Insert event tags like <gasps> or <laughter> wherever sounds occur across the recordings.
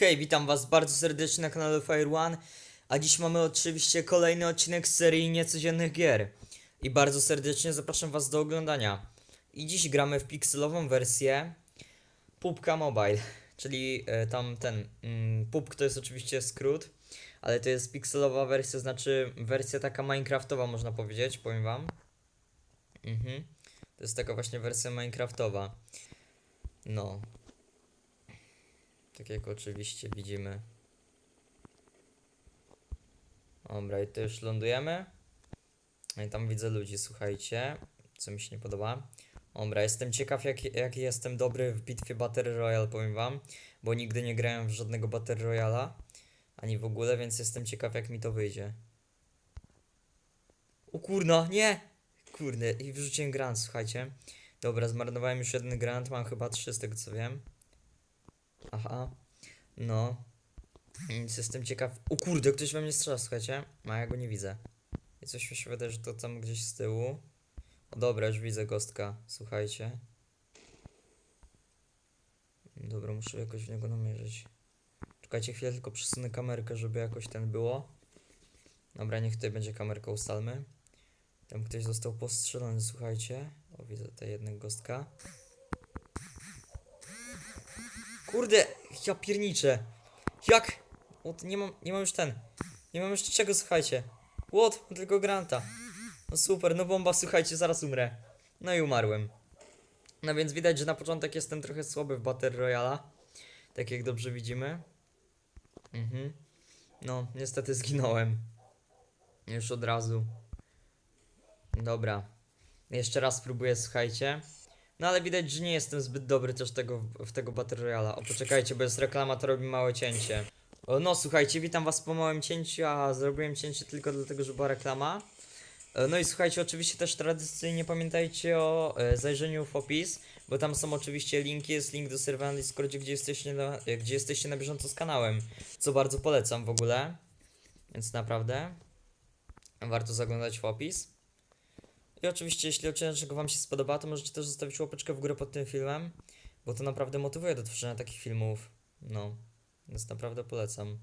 Hej, witam was bardzo serdecznie na kanale Fire One, a dziś mamy oczywiście kolejny odcinek z serii niecodziennych gier. I bardzo serdecznie zapraszam was do oglądania. I dziś gramy w pikselową wersję Pupka Mobile, czyli e, tam ten, mm, Pupk to jest oczywiście skrót, ale to jest pikselowa wersja, znaczy wersja taka minecraftowa można powiedzieć, powiem wam. Mhm. To jest taka właśnie wersja minecraftowa. No, tak jak oczywiście widzimy. Dobra, i to już lądujemy. No i tam widzę ludzi, słuchajcie. Co mi się nie podoba. Dobra, jestem ciekaw jak, jak jestem dobry w bitwie Battle Royale, powiem wam. Bo nigdy nie grałem w żadnego Battle Royala. Ani w ogóle, więc jestem ciekaw jak mi to wyjdzie. O kurna, nie! Kurde, i wyrzuciłem granat, słuchajcie. Dobra, zmarnowałem już jeden granat, mam chyba trzy z tego co wiem. Aha. No. Więc jestem ciekaw. O kurde, ktoś we mnie strzela, słuchajcie. A ja go nie widzę. I coś mi się wydaje, że to tam gdzieś z tyłu. O dobra, już widzę gostka. Słuchajcie. Dobra, muszę jakoś w niego namierzyć. Czekajcie chwilę, tylko przesunę kamerkę, żeby jakoś ten było. Dobra, niech tutaj będzie kamerka, ustalmy. Tam ktoś został postrzelony, słuchajcie. O, widzę tutaj jednego gostka. Kurde, ja pierniczę. Jak? What? Nie mam, nie mam już ten. Nie mam jeszcze czego, słuchajcie. What? Tylko granta. No super, no bomba, słuchajcie, zaraz umrę. No i umarłem. No więc widać, że na początek jestem trochę słaby w Battle Royala. Tak jak dobrze widzimy. Mhm. No, niestety zginąłem. Już od razu. Dobra. Jeszcze raz spróbuję, słuchajcie. No ale widać, że nie jestem zbyt dobry też tego, w tego Battle Royala. O, poczekajcie, bo jest reklama, to robi małe cięcie. No słuchajcie, witam was po małym cięciu, a zrobiłem cięcie tylko dlatego, że była reklama. E, No i słuchajcie, oczywiście też tradycyjnie pamiętajcie o e, zajrzeniu w opis, bo tam są oczywiście linki, jest link do serwera na Discordzie, gdzie jesteście na, e, gdzie jesteście na bieżąco z kanałem, co bardzo polecam w ogóle. Więc naprawdę warto zaglądać w opis. I oczywiście, jeśli odcinek Wam się spodoba, to możecie też zostawić łapeczkę w górę pod tym filmem, bo to naprawdę motywuje do tworzenia takich filmów. No, więc naprawdę polecam.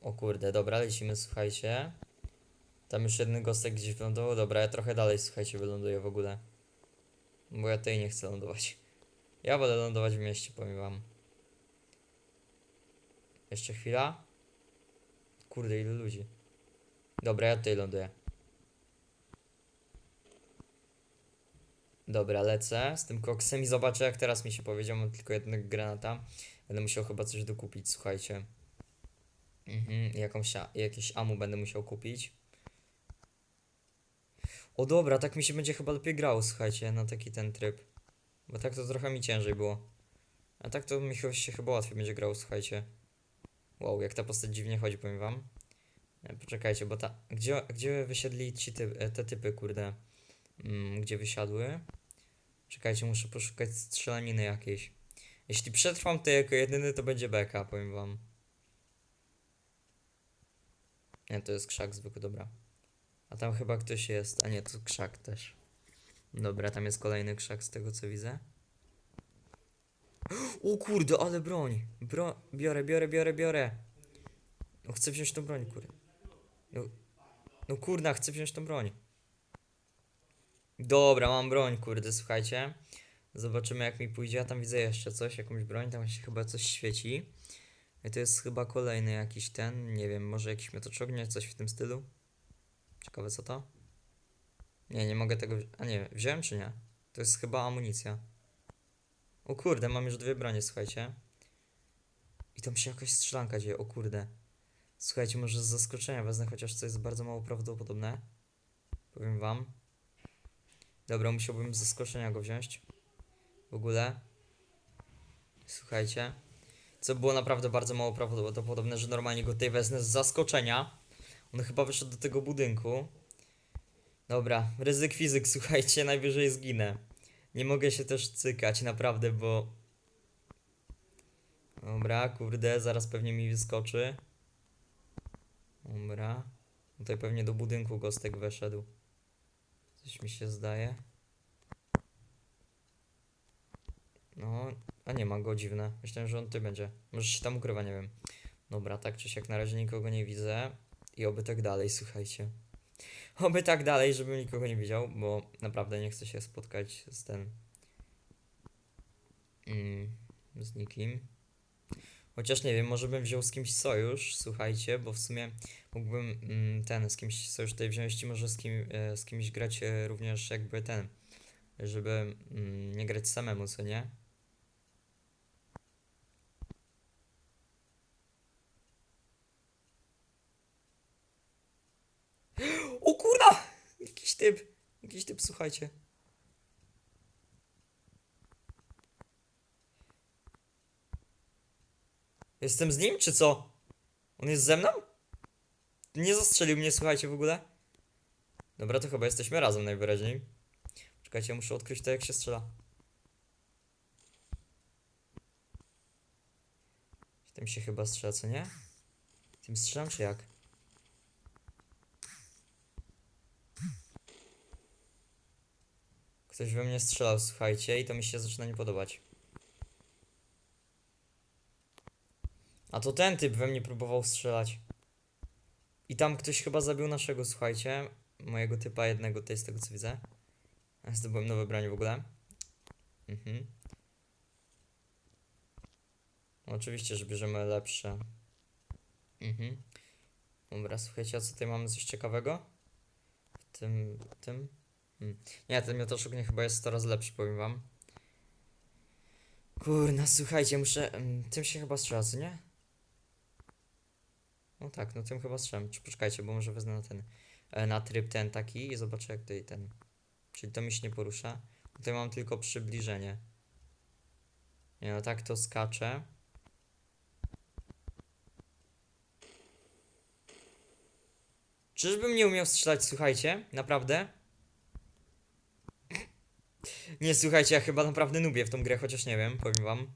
O kurde, dobra, lecimy, słuchajcie. Tam już jeden gostek gdzieś wylądował. Dobra, ja trochę dalej, słuchajcie, wyląduję w ogóle. Bo ja tutaj nie chcę lądować. Ja wolę lądować w mieście, powiem wam. Jeszcze chwila. Kurde, ile ludzi. Dobra, ja tutaj ląduję. Dobra, lecę z tym koksem i zobaczę jak teraz mi się powiedział. Mam tylko jednego granata. Będę musiał chyba coś dokupić, słuchajcie. Mhm, jakąś, jakieś amu będę musiał kupić. O dobra, tak mi się będzie chyba lepiej grało, słuchajcie, na taki ten tryb. Bo tak to trochę mi ciężej było. A tak to mi się chyba łatwiej będzie grało, słuchajcie. Wow, jak ta postać dziwnie chodzi, powiem wam. Poczekajcie, bo ta. Gdzie, gdzie wysiedli ci ty, e, te typy, kurde? Mm, gdzie wysiadły? Czekajcie, muszę poszukać strzelaniny jakiejś. Jeśli przetrwam to jako jedyny, to będzie beka, powiem wam. Nie, to jest krzak zwykły, dobra. A tam chyba ktoś jest. A nie, to krzak też. Dobra, tam jest kolejny krzak z tego co widzę. <gasps> O kurde, ale broń. Bro biorę, biorę, biorę, biorę. No chcę wziąć tą broń, kurde. No, no kurna, chcę wziąć tą broń. Dobra, mam broń, kurde, słuchajcie. Zobaczymy jak mi pójdzie. Ja tam widzę jeszcze coś, jakąś broń, tam się chyba coś świeci. I to jest chyba kolejny jakiś ten, nie wiem, może jakiś miotacz coś w tym stylu. Ciekawe co to? Nie, nie mogę tego, a nie, wziąłem czy nie? To jest chyba amunicja. O kurde, mam już dwie bronie, słuchajcie. I tam się jakaś strzelanka dzieje, o kurde. Słuchajcie, może z zaskoczenia wezmę, chociaż to jest bardzo mało prawdopodobne. Powiem wam. Dobra, musiałbym z zaskoczenia go wziąć. W ogóle. Słuchajcie. Co było naprawdę bardzo mało prawdopodobne, że normalnie go tutaj wezmę z zaskoczenia. On chyba wyszedł do tego budynku. Dobra, ryzyk fizyk, <laughs> słuchajcie, najwyżej zginę. Nie mogę się też cykać, naprawdę, bo... Dobra, kurde, zaraz pewnie mi wyskoczy. Dobra. Tutaj pewnie do budynku gostek weszedł. Coś mi się zdaje. No, a nie ma go, dziwne. Myślałem, że on ty będzie. Może się tam ukrywa, nie wiem. Dobra, tak czy siak na razie nikogo nie widzę. I oby tak dalej, słuchajcie. Oby tak dalej, żebym nikogo nie widział, bo naprawdę nie chcę się spotkać z ten. Mm, z nikim. Chociaż nie wiem, może bym wziął z kimś sojusz, słuchajcie, bo w sumie mógłbym mm, ten, z kimś sojusz tutaj wziąć i może z, kim, e, z kimś grać e, również jakby ten, żeby mm, nie grać samemu, co nie? <gasps> O kurna! Jakiś typ, jakiś typ, słuchajcie. Jestem z nim, czy co? On jest ze mną? Nie zastrzelił mnie, słuchajcie, w ogóle? Dobra, to chyba jesteśmy razem najwyraźniej. Czekajcie, muszę odkryć to, jak się strzela. Tym się chyba strzela, co nie? Tym strzelam, czy jak? Ktoś we mnie strzelał, słuchajcie, i to mi się zaczyna nie podobać. A to ten typ we mnie próbował strzelać. I tam ktoś chyba zabił naszego, słuchajcie. Mojego typa jednego tutaj z tego co widzę. Zdobyłem nowe broń w ogóle. Mhm. Oczywiście, że bierzemy lepsze. Mhm. Dobra, słuchajcie, a co tutaj mamy coś ciekawego? W tym, tym? Hmm. Nie, ten miotoszuk nie chyba jest coraz lepszy, powiem wam. Kurna, słuchajcie, muszę... mm, Tym się chyba strzela, nie? No tak, no tym chyba strzelam. Czy poczekajcie, bo może wezmę na ten, e, na tryb ten taki i zobaczę jak tutaj ten. Czyli to mi się nie porusza. Tutaj mam tylko przybliżenie. Nie no, tak to skacze. Czyżbym nie umiał strzelać, słuchajcie? Naprawdę? Nie, słuchajcie, ja chyba naprawdę nubię w tą grę, chociaż nie wiem, powiem wam.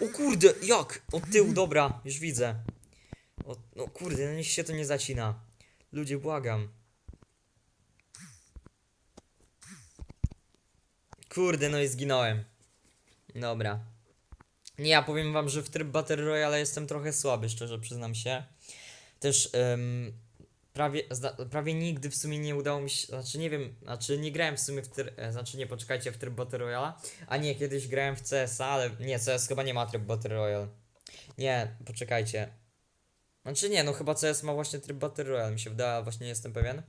O kurde, jak? Od tyłu, dobra, już widzę. O, no kurde, no się to nie zacina. Ludzie, błagam. Kurde, no i zginąłem. Dobra. Nie, ja powiem wam, że w tryb Battle Royale jestem trochę słaby, szczerze przyznam się. Też em, prawie, zda, prawie nigdy w sumie nie udało mi się, znaczy nie wiem, znaczy nie grałem w sumie w tryb, e, znaczy nie, poczekajcie, w tryb Battle Royale, a nie, kiedyś grałem w CS, ale nie, CS chyba nie ma tryb Battle Royale. Nie, poczekajcie. Znaczy nie, no chyba CS ma właśnie tryb Battle Royale, mi się wydaje, właśnie nie jestem pewien.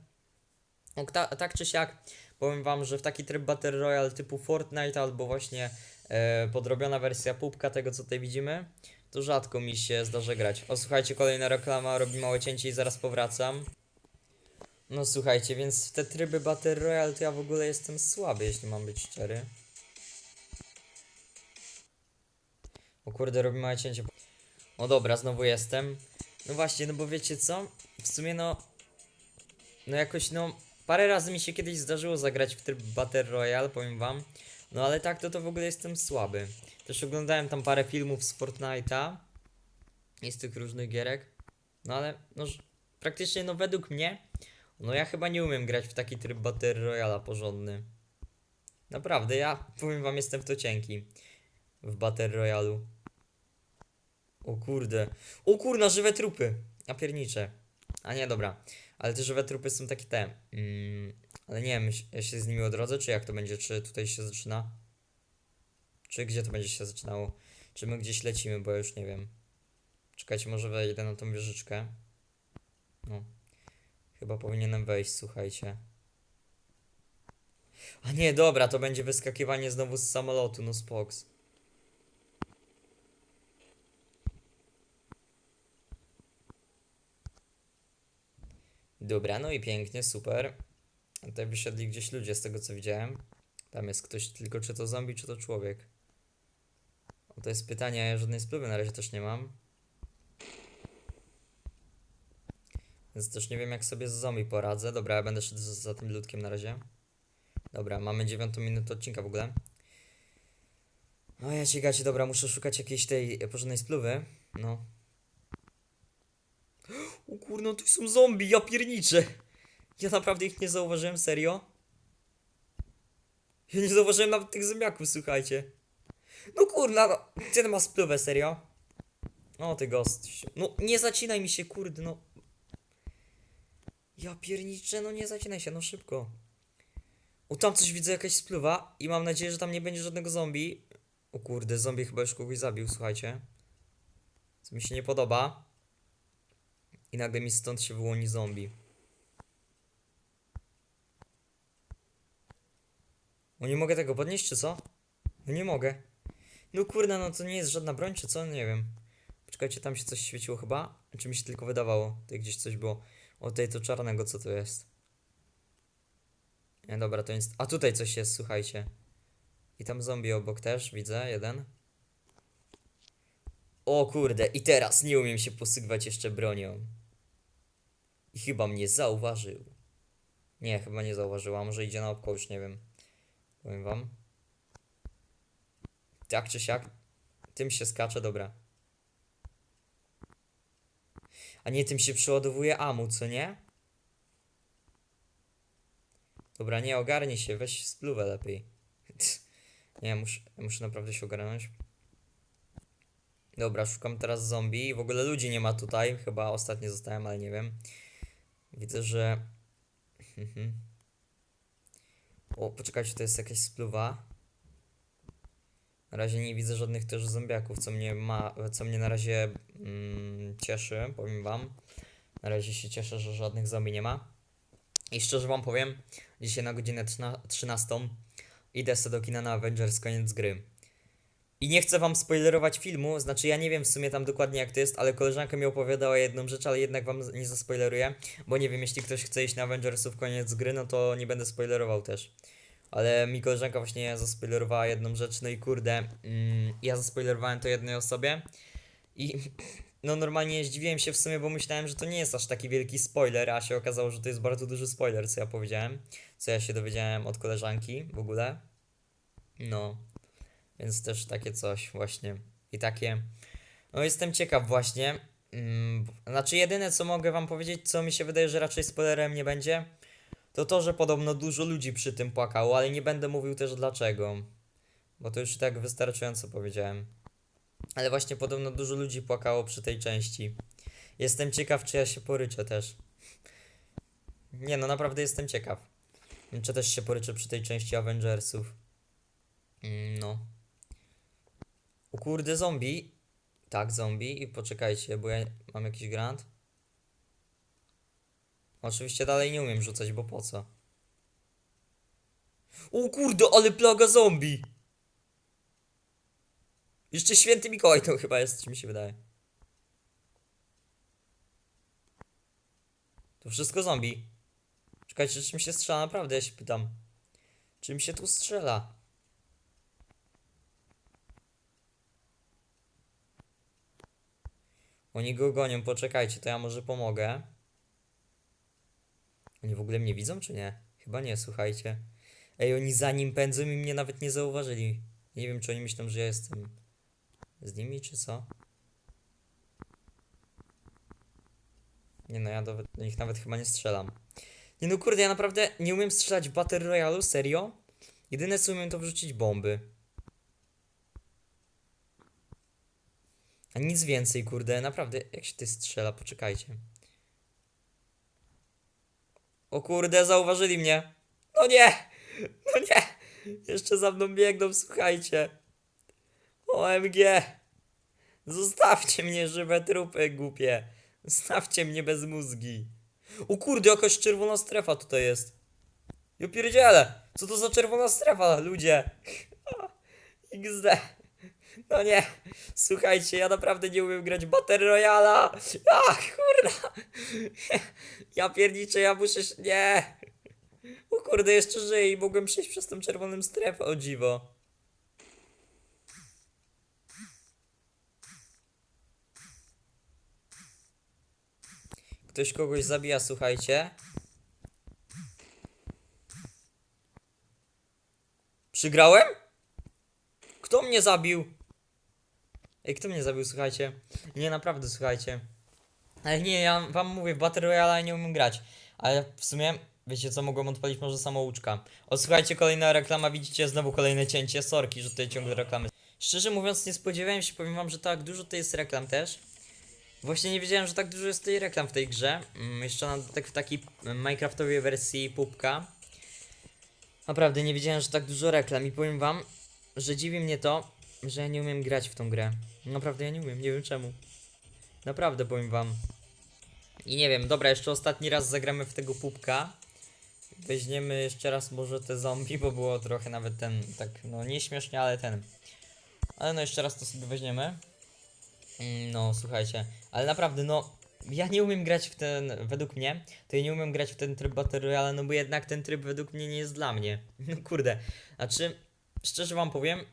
No, ta, tak czy siak, powiem wam, że w taki tryb Battle Royale typu Fortnite albo właśnie e, podrobiona wersja pupka tego, co tutaj widzimy, to rzadko mi się zdarza grać. O, słuchajcie, kolejna reklama, robi małe cięcie i zaraz powracam. No słuchajcie, więc w te tryby Battle Royale to ja w ogóle jestem słaby, jeśli mam być szczery. O kurde, robi małe cięcie. O dobra, znowu jestem. No właśnie, no bo wiecie co? W sumie no... No jakoś no... Parę razy mi się kiedyś zdarzyło zagrać w tryb Battle Royale, powiem wam. No ale tak to to w ogóle jestem słaby. Też oglądałem tam parę filmów z Fortnite'a. I z tych różnych gierek. No ale no praktycznie no według mnie no ja chyba nie umiem grać w taki tryb Battle Royala porządny. Naprawdę, ja powiem wam jestem w to cienki. W Battle Royalu. O kurde. O kurna, żywe trupy. Ja pierniczę. A nie, dobra. Ale te żywe trupy są takie te. Mm, ale nie wiem, ja się z nimi odrodzę, czy jak to będzie? Czy tutaj się zaczyna? Czy gdzie to będzie się zaczynało? Czy my gdzieś lecimy, bo ja już nie wiem. Czekajcie, może wejdę na tą wieżyczkę. Chyba powinienem wejść, słuchajcie. A nie, dobra, to będzie wyskakiwanie znowu z samolotu, no spoks. Dobra, no i pięknie, super. Tutaj wysiedli gdzieś ludzie z tego co widziałem. Tam jest ktoś, tylko czy to zombie, czy to człowiek. O, to jest pytanie, ja żadnej spluwy na razie też nie mam. Więc też nie wiem jak sobie z zombie poradzę. Dobra, ja będę szedł za, tym ludkiem na razie. Dobra, mamy dziewiątą minutę odcinka w ogóle. O ja ci gacie, dobra, muszę szukać jakiejś tej porządnej spluwy. No. <gasps> O kurno, tu są zombie, ja pierniczę. Ja naprawdę ich nie zauważyłem, serio? Ja nie zauważyłem nawet tych zombiaków, słuchajcie. No kurna, no. Ty ma spluwę, serio? O, ty gost. No, nie zacinaj mi się, kurde, no. Ja pierniczę, no nie zacinaj się, no szybko. O, tam coś widzę, jakaś spluwa i mam nadzieję, że tam nie będzie żadnego zombie. O kurde, zombie chyba już kogoś zabił, słuchajcie. Co mi się nie podoba. I nagle mi stąd się wyłoni zombie. O, nie mogę tego podnieść, czy co? No nie mogę. No kurde, no to nie jest żadna broń, czy co? Nie wiem. Poczekajcie, tam się coś świeciło chyba? Czy mi się tylko wydawało? Tutaj gdzieś coś było. O, tutaj to czarnego, co to jest? Nie, dobra, to jest... A tutaj coś jest, słuchajcie. I tam zombie obok też, widzę, jeden. O kurde, i teraz nie umiem się posygwać jeszcze bronią. I chyba mnie zauważył. Nie, chyba nie zauważyła, może idzie na oko, już nie wiem. Powiem wam. Tak czy siak, tym się skacze, dobra. A nie, tym się przeładowuje amu, co nie? Dobra, nie, ogarnij się, weź spluwę lepiej. <laughs> nie, muszę, muszę naprawdę się ogarnąć. Dobra, szukam teraz zombie. W ogóle ludzi nie ma tutaj. Chyba ostatnio zostałem, ale nie wiem. Widzę, że... <laughs> O, poczekajcie, to jest jakaś spluwa. Na razie nie widzę żadnych też zombiaków, co mnie ma, co mnie na razie mm, cieszy, powiem wam. Na razie się cieszę, że żadnych zombie nie ma. I szczerze wam powiem, dzisiaj na godzinę trzyna- 13 idę sobie do kina na Avengers koniec gry. I nie chcę wam spoilerować filmu, znaczy ja nie wiem w sumie tam dokładnie jak to jest, ale koleżanka mi opowiadała jedną rzecz, ale jednak wam nie zaspoileruję, bo nie wiem, jeśli ktoś chce iść na Avengersów koniec gry, no to nie będę spoilerował też. Ale mi koleżanka właśnie zaspoilerowała jedną rzecz, no i kurde, mm, ja zaspoilerowałem to jednej osobie i <clears throat> no normalnie zdziwiłem się w sumie, bo myślałem, że to nie jest aż taki wielki spoiler, a się okazało, że to jest bardzo duży spoiler, co ja powiedziałem, co ja się dowiedziałem od koleżanki w ogóle. No, więc też takie coś właśnie i takie, no jestem ciekaw właśnie, mm, znaczy jedyne co mogę wam powiedzieć, co mi się wydaje, że raczej spoilerem nie będzie, to to, że podobno dużo ludzi przy tym płakało, ale nie będę mówił też dlaczego. Bo to już tak wystarczająco powiedziałem. Ale właśnie podobno dużo ludzi płakało przy tej części. Jestem ciekaw, czy ja się poryczę też. Nie no, naprawdę jestem ciekaw. Czy też się poryczę przy tej części Avengersów. Mm, No. O kurde, zombie. Tak, zombie. I poczekajcie, bo ja mam jakiś grant. Oczywiście dalej nie umiem rzucać, bo po co? O kurde, ale plaga zombie! Jeszcze święty Mikołaj to chyba jest, mi się wydaje. To wszystko zombie. Czekajcie, czym się strzela? Naprawdę, ja się pytam. Czym się tu strzela? Oni go gonią, poczekajcie, to ja może pomogę. Oni w ogóle mnie widzą, czy nie? Chyba nie, słuchajcie. Ej, oni za nim pędzą i mnie nawet nie zauważyli. Nie wiem, czy oni myślą, że ja jestem z nimi, czy co? Nie no, ja do, do nich nawet chyba nie strzelam. Nie no, kurde, ja naprawdę nie umiem strzelać w Battle Royale, serio? Jedyne co umiem to wrzucić bomby. A nic więcej, kurde, naprawdę, jak się ty strzela, poczekajcie. O kurde, zauważyli mnie. No nie! No nie! Jeszcze za mną biegną, słuchajcie. OMG! Zostawcie mnie, żywe trupy, głupie. Zostawcie mnie bez mózgi. O kurde, jakaś czerwona strefa tutaj jest. Ja pierdzielę! Co to za czerwona strefa, ludzie? <laughs> XD. No nie. Słuchajcie, ja naprawdę nie umiem grać Battle Royala. Ach, kurna. Ja pierniczę, ja muszę... Nie! O kurde, jeszcze żyję i mogłem przejść przez tą czerwoną strefę, o dziwo. Ktoś kogoś zabija, słuchajcie. Przygrałem? Kto mnie zabił? Ej, kto mnie zabił, słuchajcie? Nie, naprawdę, słuchajcie. Ale nie, ja wam mówię, w Battle Royale nie umiem grać. Ale w sumie wiecie co, mogłem odpalić może samouczka. O, słuchajcie, kolejna reklama, widzicie, znowu kolejne cięcie, sorki, że tutaj ciągle reklamy. Szczerze mówiąc, nie spodziewałem się, powiem wam, że tak dużo to jest reklam też. Właśnie nie wiedziałem, że tak dużo jest tej reklam w tej grze. Mm, jeszcze na tak w takiej mm, Minecraftowej wersji pupka. Naprawdę nie wiedziałem, że tak dużo reklam i powiem wam, że dziwi mnie to, że nie umiem grać w tą grę. Naprawdę ja nie umiem, nie wiem czemu. Naprawdę powiem wam. I nie wiem, dobra, jeszcze ostatni raz zagramy w tego pupka. Weźmiemy jeszcze raz może te zombie, bo było trochę nawet ten, tak, no nie śmiesznie, ale ten. Ale no jeszcze raz to sobie weźmiemy. Mm, No, słuchajcie, ale naprawdę, no, ja nie umiem grać w ten, według mnie, to ja nie umiem grać w ten tryb Battle Royale, no bo jednak ten tryb według mnie nie jest dla mnie. <laughs> No kurde, znaczy, szczerze wam powiem,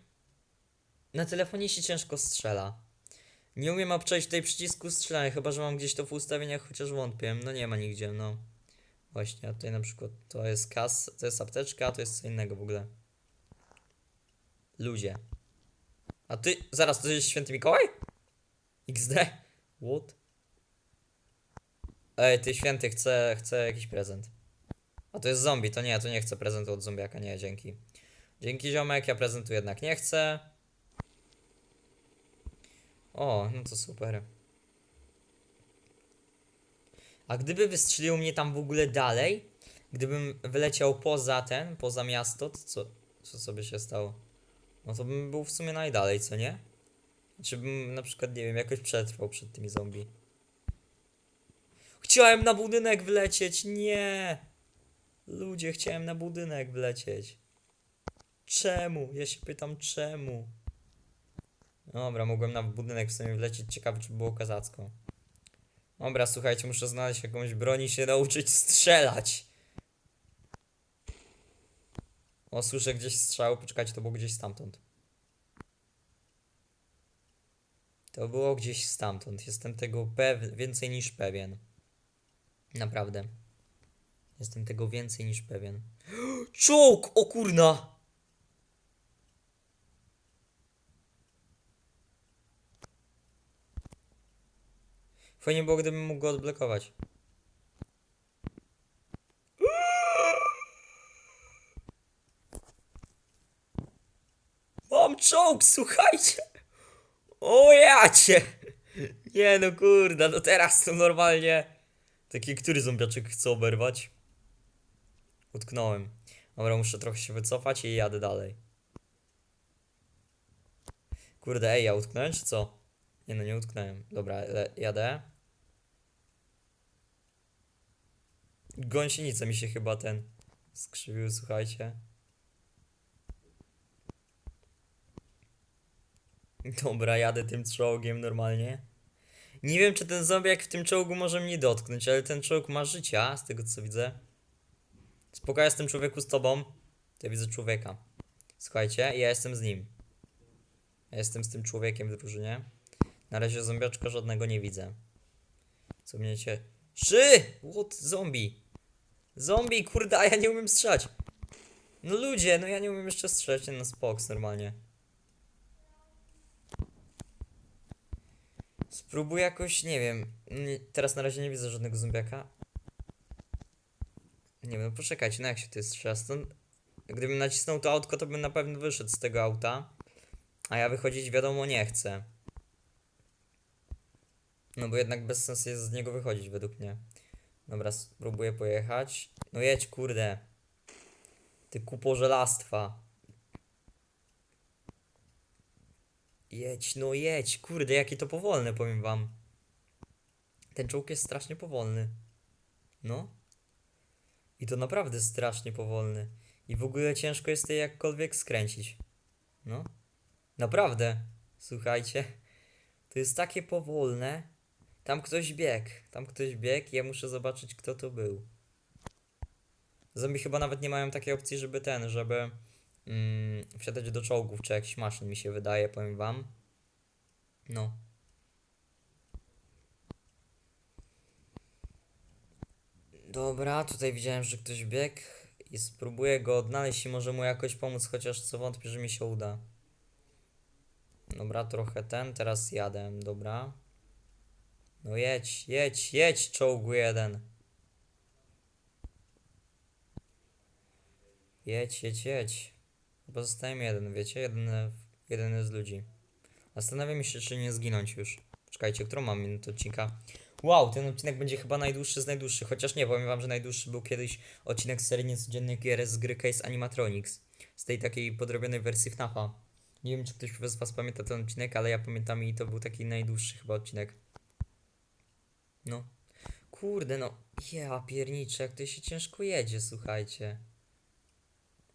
na telefonie się ciężko strzela. Nie umiem obczaić tutaj przycisku strzelania, chyba że mam gdzieś to w ustawieniach, chociaż wątpię. No nie ma nigdzie, no. Właśnie, a tutaj na przykład to jest kas, to jest apteczka, a to jest co innego w ogóle. Ludzie. A ty, zaraz, to jest święty Mikołaj? XD? What? Ej, ty święty, chcę, chcę jakiś prezent. A to jest zombie, to nie, to nie chcę prezentu od zombiaka, nie, dzięki. Dzięki ziomek, ja prezentu jednak nie chcę. O, no to super. A gdyby wystrzelił mnie tam w ogóle dalej, gdybym wyleciał poza ten, poza miasto, to co, co sobie się stało? No to bym był w sumie najdalej, co nie? Czy bym na przykład, nie wiem, jakoś przetrwał przed tymi zombie. Chciałem na budynek wlecieć, nie! Ludzie, chciałem na budynek wlecieć. Czemu? Ja się pytam, czemu? Dobra, mogłem na budynek w sumie wlecieć. Ciekawe, czy było kazacko. Dobra, słuchajcie, muszę znaleźć jakąś broń i się nauczyć strzelać. O, słyszę gdzieś strzał. Poczekajcie, to było gdzieś stamtąd. To było gdzieś stamtąd. Jestem tego pew więcej niż pewien. Naprawdę. Jestem tego więcej niż pewien. <gasps> Czołg! O kurna! Fajnie było, gdybym mógł go odblokować. Mam czołg, słuchajcie! O jacie! Nie no kurde, no teraz to normalnie... Taki, który zombiaczek chce oberwać? Utknąłem. Dobra, muszę trochę się wycofać i jadę dalej. Kurde, ej, ja utknąłem czy co? Nie no, nie utknąłem. Dobra, jadę. Gąsienica mi się chyba ten skrzywił, słuchajcie. Dobra, jadę tym czołgiem normalnie. Nie wiem, czy ten zombiak w tym czołgu może mnie dotknąć, ale ten czołg ma życia, z tego co widzę. Spoko, jestem człowieku z tobą. To ja widzę człowieka. Słuchajcie, ja jestem z nim. Ja jestem z tym człowiekiem w drużynie. Na razie zombiaczka żadnego nie widzę. Co mnie cię... Szy! What? Zombie! Zombie, kurde, a ja nie umiem strzelać. No ludzie, no ja nie umiem jeszcze strzelać na spoks normalnie. Spróbuję jakoś, nie wiem. Teraz na razie nie widzę żadnego zombiaka. Nie wiem, no poczekajcie, no jak się to strzela? Stąd... Gdybym nacisnął to autko, to bym na pewno wyszedł z tego auta. A ja wychodzić wiadomo nie chcę. No bo jednak bez sensu jest z niego wychodzić według mnie. Dobra, spróbuję pojechać. No jedź, kurde. Ty kupo żelastwa. Jedź, no jedź, kurde, jaki to powolny, powiem wam. Ten czołg jest strasznie powolny. No. I to naprawdę strasznie powolny. I w ogóle ciężko jest je jakkolwiek skręcić. No. Naprawdę. Słuchajcie. To jest takie powolne. Tam ktoś biegł. Tam ktoś biegł ja muszę zobaczyć, kto to był. Zombie chyba nawet nie mają takiej opcji, żeby ten, żeby mm, wsiadać do czołgów czy jakichś maszyn, mi się wydaje, powiem wam. No. Dobra, tutaj widziałem, że ktoś biegł i spróbuję go odnaleźć i może mu jakoś pomóc, chociaż co wątpię, że mi się uda. Dobra, trochę ten, teraz jadę, dobra. No jedź, jedź, jedź, czołgu jeden. Jedź, jedź, jedź. Pozostałem jeden, wiecie? Jeden, jeden z ludzi. Zastanawiam się, czy nie zginąć już. Czekajcie, którą mam minutę odcinka? Wow, ten odcinek będzie chyba najdłuższy z najdłuższych, chociaż nie, powiem wam, że najdłuższy był kiedyś odcinek z serii niecodziennych gier z gry Case Animatronics. Z tej takiej podrobionej wersji FNAFa. Nie wiem, czy ktoś z was pamięta ten odcinek, ale ja pamiętam i to był taki najdłuższy chyba odcinek. No. Kurde, no. Ja pierniczę, jak to się ciężko jedzie, słuchajcie.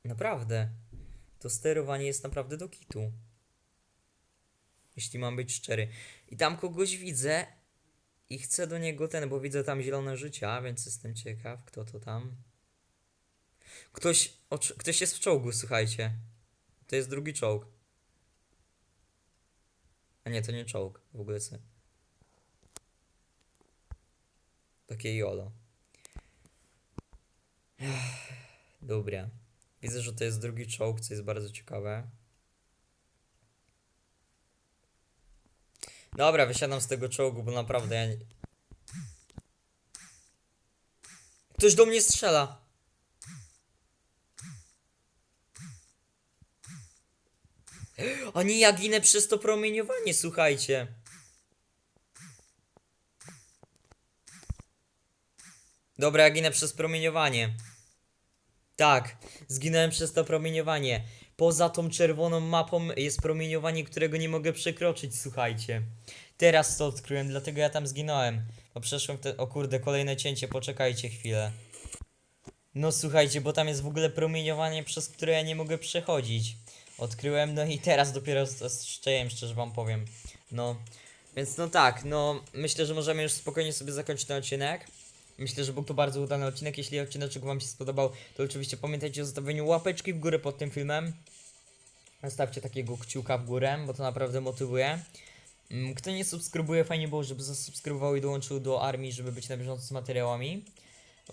Naprawdę. To sterowanie jest naprawdę do kitu. Jeśli mam być szczery. I tam kogoś widzę i chcę do niego ten, bo widzę tam zielone życia, więc jestem ciekaw, kto to tam. Ktoś, ktoś jest w czołgu, słuchajcie. To jest drugi czołg. A nie, to nie czołg, w ogóle co. Takie jolo. <sighs> Dobra. Widzę, że to jest drugi czołg, co jest bardzo ciekawe. Dobra, wysiadam z tego czołgu, bo naprawdę ja nie... Ktoś do mnie strzela. <gasps> A nie, ja ginę przez to promieniowanie, słuchajcie. Dobra, ja ginę przez promieniowanie. Tak, zginąłem przez to promieniowanie. Poza tą czerwoną mapą jest promieniowanie, którego nie mogę przekroczyć, słuchajcie. Teraz to odkryłem, dlatego ja tam zginąłem. Bo przeszłem te... O kurde, kolejne cięcie, poczekajcie chwilę. No słuchajcie, bo tam jest w ogóle promieniowanie, przez które ja nie mogę przechodzić. Odkryłem, no i teraz dopiero strzejłem, szczerze wam powiem. No, więc no tak, no myślę, że możemy już spokojnie sobie zakończyć ten odcinek. Myślę, że był to bardzo udany odcinek. Jeśli odcinek wam się spodobał, to oczywiście pamiętajcie o zostawieniu łapeczki w górę pod tym filmem. Zostawcie takiego kciuka w górę, bo to naprawdę motywuje. Mm, Kto nie subskrybuje, fajnie było, żeby zasubskrybował i dołączył do armii, żeby być na bieżąco z materiałami.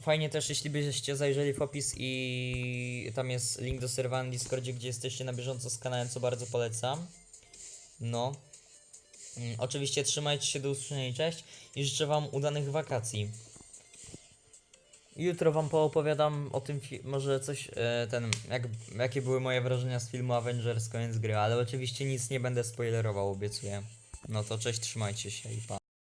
Fajnie też, jeśli byście zajrzeli w opis i tam jest link do serwa na Discordzie, gdzie jesteście na bieżąco z kanałem, co bardzo polecam. No. Mm, Oczywiście trzymajcie się do usłyszenia i cześć i życzę wam udanych wakacji. Jutro wam poopowiadam o tym, może coś, e, ten, jak, jakie były moje wrażenia z filmu Avengers koniec gry, ale oczywiście nic nie będę spoilerował, obiecuję. No to cześć, trzymajcie się i pa.